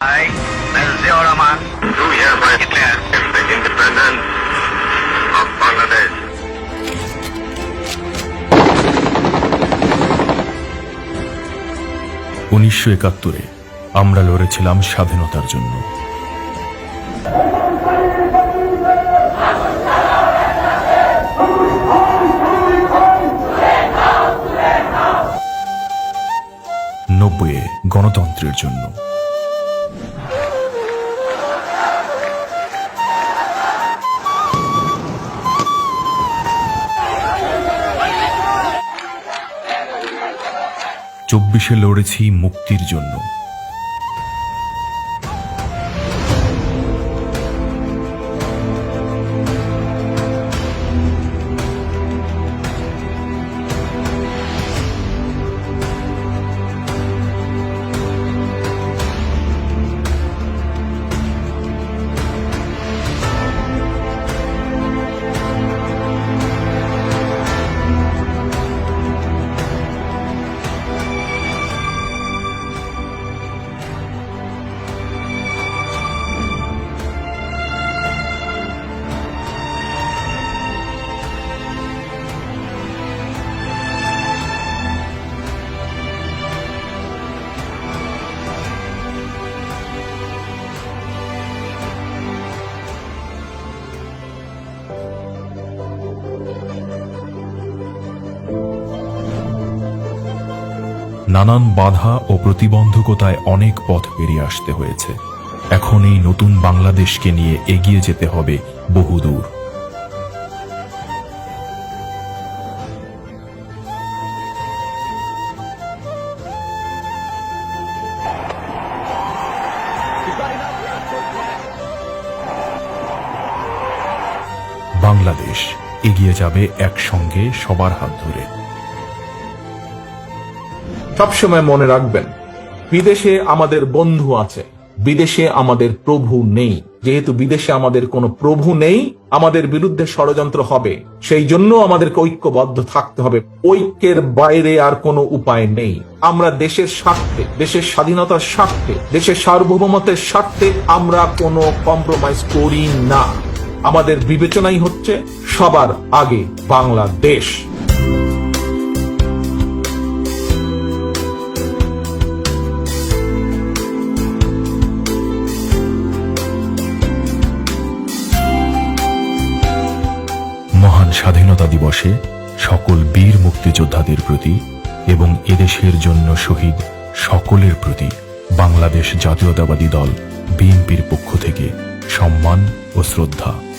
I, Nazir Rahman, do hereby declare the independence of Bangladesh. উনিশশো একাত্তরে আমরা লড়েছিলাম স্বাধীনতার জন্য নব্বইয়ে গণতন্ত্রের জন্য চব্বিশে লড়েছি মুক্তির জন্য। নানান বাধা ও প্রতিবন্ধকতায় অনেক পথ পেরিয়ে আসতে হয়েছে। এখন এই নতুন বাংলাদেশকে নিয়ে এগিয়ে যেতে হবে বহুদূর। বাংলাদেশ এগিয়ে যাবে একসঙ্গে সবার হাত ধরে। সবসময় মনে রাখবেন, বিদেশে আমাদের বন্ধু আছে, বিদেশে আমাদের প্রভু নেই। যেহেতু বিদেশে আমাদের কোনো প্রভু নেই, আমাদের বিরুদ্ধে ষড়যন্ত্র হবে, সেই জন্য আমাদেরকে ঐক্যবদ্ধ থাকতে হবে। ঐক্যের বাইরে আর কোনো উপায় নেই। আমরা দেশের স্বার্থে, দেশের স্বাধীনতার স্বার্থে, দেশের সার্বভৌমত্বের স্বার্থে আমরা কোনো কম্প্রোমাইজ করি না। আমাদের বিবেচনাই হচ্ছে সবার আগে বাংলাদেশ। মহান স্বাধীনতা দিবসে সকল বীর মুক্তিযোদ্ধাদের প্রতি এবং এদেশের জন্য শহীদ সকলের প্রতি বাংলাদেশ জাতীয়তাবাদী দল বিএনপির পক্ষ থেকে সম্মান ও শ্রদ্ধা।